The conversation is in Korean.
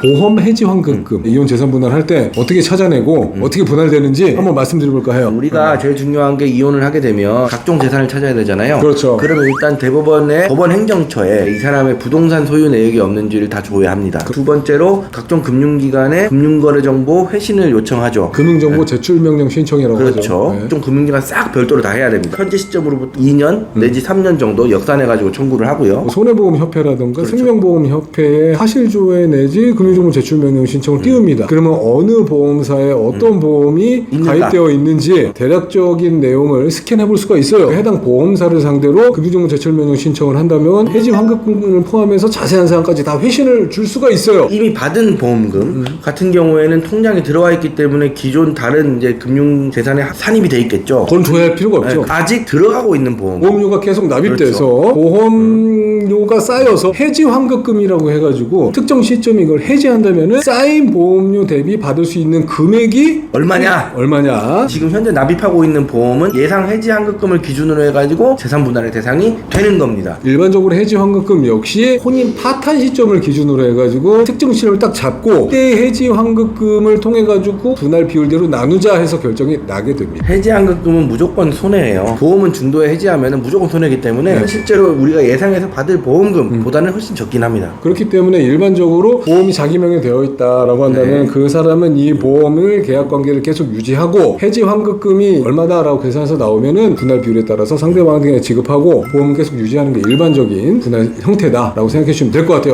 보험 해지 환급금 이혼 재산 분할할 때 어떻게 찾아내고 어떻게 분할되는지 한번 말씀드려볼까 해요. 우리가 제일 중요한 게 이혼을 하게 되면 각종 재산을 찾아야 되잖아요. 그렇죠. 그러면 일단 대법원의 법원 행정처에 이 사람의 부동산 소유 내역이 없는지를 다 조회합니다. 두 번째로 각종 금융기관에 금융거래 정보 회신을 요청하죠. 금융정보 제출 명령 신청이라고 그렇죠. 하죠. 네. 좀 금융기관 싹 별도로 다 해야 됩니다. 현재 시점으로부터 2년 내지 3년 정도 역산해가지고 청구를 하고요. 뭐 손해보험협회라든가 그렇죠. 생명보험협회에 사실조회 내지 금융 정보 제출 명령 신청을 띄웁니다. 그러면 어느 보험사에 어떤 보험이 음. 있는가? 가입되어 있는지 대략적인 내용을 스캔해 볼 수가 있어요. 해당 보험사를 상대로 금융정보 제출 명령 신청을 한다면 해지 환급금을 포함해서 자세한 사항까지 다 회신을 줄 수가 있어요. 이미 받은 보험금 음. 같은 경우에는 통장에 들어와 있기 때문에 기존 다른 이제 금융 재산에 산입이 돼 있겠죠. 그건 조회할 필요가 없죠. 네, 아직 들어가고 있는 보험. 보험료가 계속 납입돼서 그렇죠. 보험료가 쌓여서 해지 환급금이라고 해가지고 특정 시점에 이걸 해지 한다면은 쌓인 보험료 대비 받을 수 있는 금액이 얼마냐? 얼마냐? 지금 현재 납입하고 있는 보험은 예상 해지 환급금을 기준으로 해가지고 재산 분할의 대상이 되는 겁니다. 일반적으로 해지 환급금 역시 혼인 파탄 시점을 기준으로 해가지고 특정 시점을 딱 잡고 그때 해지 환급금을 통해 가지고 분할 비율대로 나누자 해서 결정이 나게 됩니다. 해지 환급금은 무조건 손해예요. 보험은 중도에 해지하면 무조건 손해이기 때문에 네. 실제로 우리가 예상해서 받을 보험금보다는 훨씬 적긴 합니다. 그렇기 때문에 일반적으로 보험이 자기 명에 되어 있다라고 한다면 네. 그 사람은 이 보험을 계약 관계를 계속 유지하고 해지 환급금이 얼마다라고 계산해서 나오면은 분할 비율에 따라서 상대방에게 지급하고 보험을 계속 유지하는 게 일반적인 분할 형태다라고 생각해 주시면 될 것 같아요.